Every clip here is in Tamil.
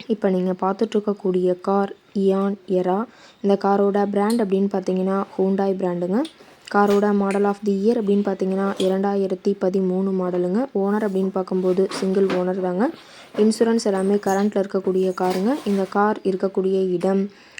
இப்போ நீங்கள் பார்த்துட்ருக்கக்கூடிய கார் இயான் எரா இந்த காரோட பிராண்ட் அப்படின்னு பார்த்தீங்கன்னா ஹூண்டாய் பிராண்டுங்க காரோட மாடல் ஆஃப் தி இயர் அப்படின்னு பார்த்தீங்கன்னா இரண்டாயிரத்தி பதிமூணு மாடலுங்க ஓனர் அப்படின்னு பார்க்கும்போது சிங்கிள் ஓனர் தாங்க. இன்சூரன்ஸ் எல்லாமே கரண்ட்டில் இருக்கக்கூடிய காருங்க. இந்த கார் இருக்கக்கூடிய இடம்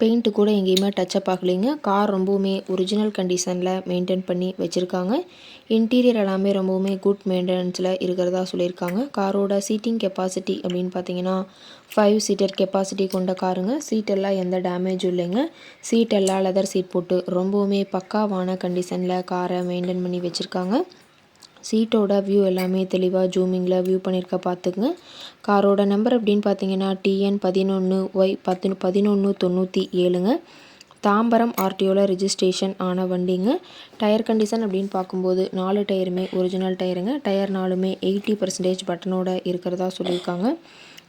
பெயிண்ட்டு கூட எங்கேயுமே டச்சப் ஆகலைங்க. கார் ரொம்பவுமே ஒரிஜினல் கண்டிஷனில் மெயின்டைன் பண்ணி வச்சுருக்காங்க. இன்டீரியர் எல்லாமே ரொம்பவுமே குட் மெயின்டெனன்ஸில் இருக்கிறதா சொல்லியிருக்காங்க. காரோட சீட்டிங் கெப்பாசிட்டி அப்படின்னு பார்த்தீங்கன்னா ஃபைவ் சீட்டர் கெப்பாசிட்டி கொண்ட காருங்க சீட் எல்லாம் எந்த டேமேஜும் இல்லைங்க. சீட் எல்லாம் லெதர் சீட் போட்டு ரொம்பவுமே பக்காவான கண்டிஷனில் காரை மெயின்டைன் பண்ணி வச்சுருக்காங்க. சீட்டோட வியூ எல்லாமே தெளிவாக ஜூமிங்கில் வியூ பண்ணியிருக்க பார்த்துக்குங்க காரோட நம்பர் அப்படின்னு பார்த்தீங்கன்னா டிஎன் பதினொன்று ஒய் பத்து பதினொன்று தொண்ணூற்றி ஏழுங்க. தாம்பரம் ஆர்டிஓவில் ரிஜிஸ்ட்ரேஷன் ஆன வண்டிங்க. டயர் கண்டிஷன் அப்படின்னு பார்க்கும்போது நாலு டயருமே ஒரிஜினல் டயருங்க. டயர் நாலுமே எயிட்டி பர்சன்டேஜ் பட்டனோட இருக்கிறதா சொல்லியிருக்காங்க.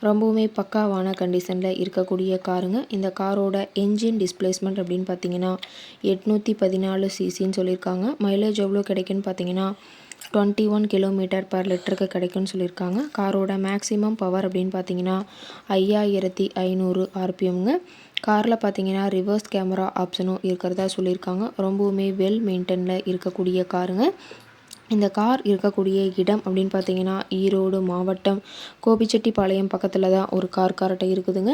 ரொம்பவுமே பக்காவான கண்டிஷனில் இருக்கக்கூடிய காருங்க. இந்த காரோட என்ஜின் டிஸ்பிளேஸ்மெண்ட் அப்படின்னு பார்த்தீங்கன்னா எட்நூற்றி பதினாலு சிசின்னு சொல்லியிருக்காங்க. மைலேஜ் எவ்வளோ கிடைக்குன்னு பார்த்தீங்கன்னா டுவெண்ட்டி ஒன் கிலோமீட்டர் பர் லிட்டருக்கு கிடைக்கும்னு சொல்லியிருக்காங்க. காரோட மேக்ஸிமம் பவர் அப்படின்னு பார்த்தீங்கன்னா ஐயாயிரத்தி ஐநூறு ஆர்பிஎம்ங்க. காரில் பார்த்தீங்கன்னா ரிவர்ஸ் கேமரா ஆப்ஷனும் இருக்கிறதா சொல்லியிருக்காங்க. ரொம்பவுமே வெல் மெயின்டெனில் இருக்கக்கூடிய காருங்க. இந்த கார் இருக்கக்கூடிய இடம் அப்படின்னு பார்த்தீங்கன்னா ஈரோடு மாவட்டம் கோபிச்செட்டிப்பாளையம் பக்கத்தில் தான் ஒரு கார் கார்ட்டை இருக்குதுங்க.